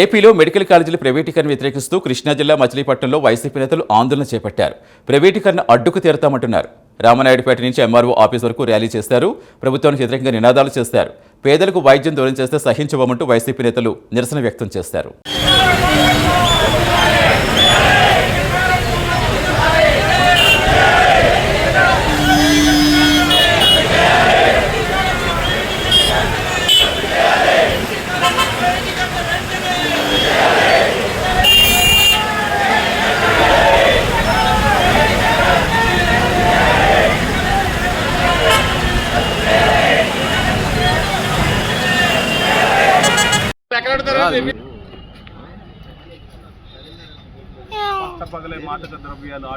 ఏపీలో మెడికల్ కాలేజీల ప్రైవేటీకరణ వ్యతిరేకిస్తూ కృష్ణా జిల్లా మచిలీపట్నంలో వైసీపీ నేతలు ఆందోళన చేపట్టారు. ప్రైవేటీకరణ అడ్డుకు తీరతామంటున్నారు. రామనాయుడుపేట నుంచి ఎంఆర్ఓ ఆఫీస్ వరకు ర్యాలీ చేస్తారు. ప్రభుత్వానికి వ్యతిరేకంగా నినాదాలు చేస్తారు. పేదలకు వైద్యం దూరం చేస్తే సహించబోమంటూ వైసీపీ నేతలు నిరసన వ్యక్తం చేస్తారు. పగలే మాటక ద్రవ్యాలు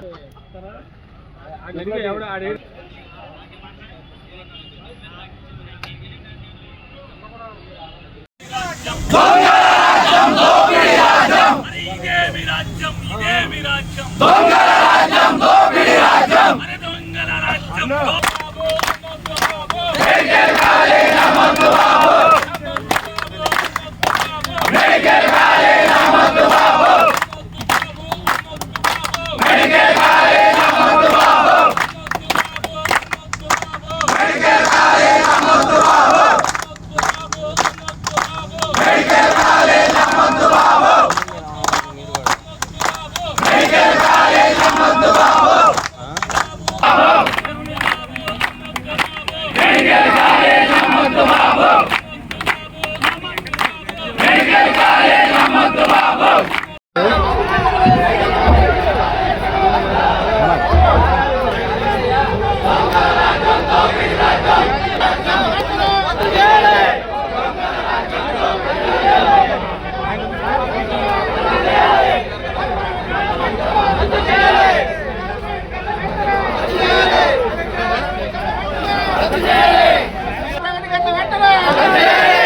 వెంటనే!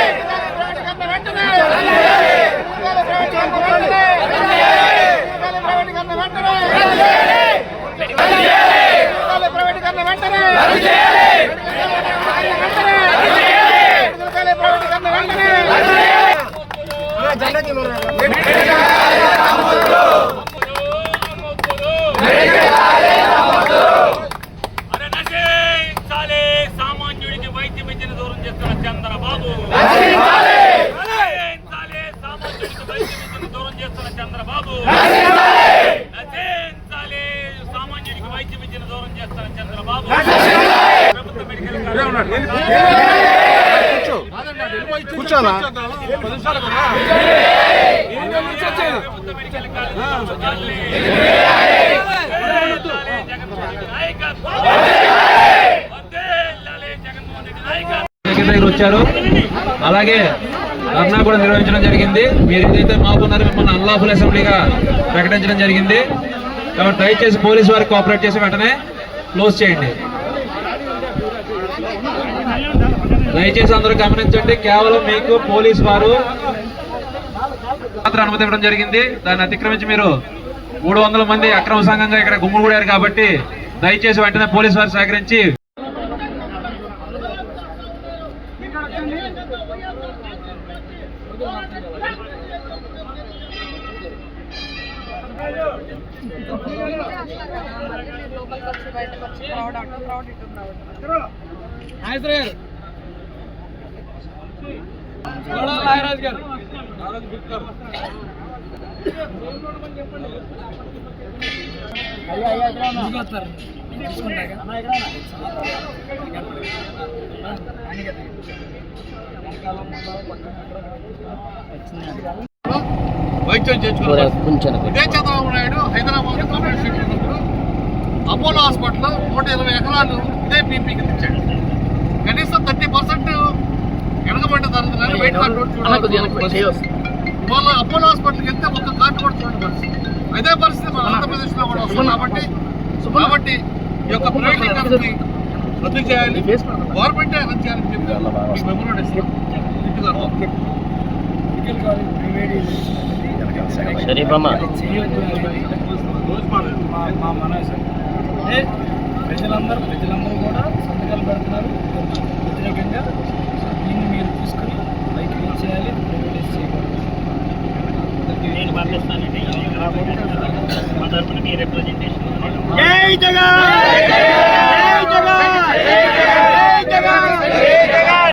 చంద్రబాబు సామాన్యుడికి వైద్యం ఇచ్చిన దూరం చేస్తున్న చంద్రబాబు ప్రభుత్వ మెడికల్ కూర్చోనా ప్రభుత్వ మెడికల్ కాలేజీ వచ్చారు. అలాగే ధర్నా కూడా నిర్వహించడం జరిగింది. మీరు ఏదైతే మాకున్నారో మిమ్మల్ని అన్లాఫుల్ అసెంబ్లీగా ప్రకటించడం జరిగింది. కాబట్టి దయచేసి పోలీసు వారికి కోఆపరేట్ చేసి వెంటనే క్లోజ్ చేయండి. దయచేసి అందరూ గమనించండి కేవలం మీకు పోలీస్ వారు మాత్రం అనుమతి ఇవ్వడం జరిగింది. దాన్ని అతిక్రమించి మీరు మూడు వందల మంది అక్రమ సంఘంగా ఇక్కడ గుమ్ముగూడారు కాబట్టి దయచేసి వెంటనే పోలీసు వారు సహకరించి లోపలికి వచ్చి బయటకు వచ్చి క్రౌడ్ అటు క్రౌడ్ ఇటు క్రౌడ్ వైద్యం చేర్చుకున్నారు ఇదే చంద్రబాబు నాయుడు హైదరాబాద్ కాంగ్రెస్ సీట్ ఉన్నప్పుడు అపోలో హాస్పిటల్లో నూట ఇరవై ఎకరాలు ఇదే పీపీ కింద ఇచ్చాడు. కనీసం థర్టీ పర్సెంట్ వెనకబడ్డ తరగతి బయట వాళ్ళ అపోలో హాస్పిటల్కి వెళ్తే ఒక్క కార్డు కూడా చూడండి పరిస్థితి. అదే పరిస్థితి మన ఆంధ్రప్రదేశ్లో కూడా వస్తుంది. కాబట్టి కాబట్టి ఈ యొక్క ప్రైవేటీకరణని రద్దు చేయాలి. గవర్నమెంటే రద్దు చేయాలని చెప్పి మెమోరాండం ఇస్తున్నాం. ఇట్టుగా అంటే ప్రజలందరూ ప్రజలందరూ కూడా సంతకాలు పెడుతున్నారు వ్యతిరేకంగా దీన్ని మీరు తీసుకుని బయటకు చేయాలి ప్రైవేటైజ్ చేయకూడదు నేను పంపిస్తానండి మా తరఫున మీ రిప్రజెంటేషన్ జై జగన్! జై జగన్! జై జగన్!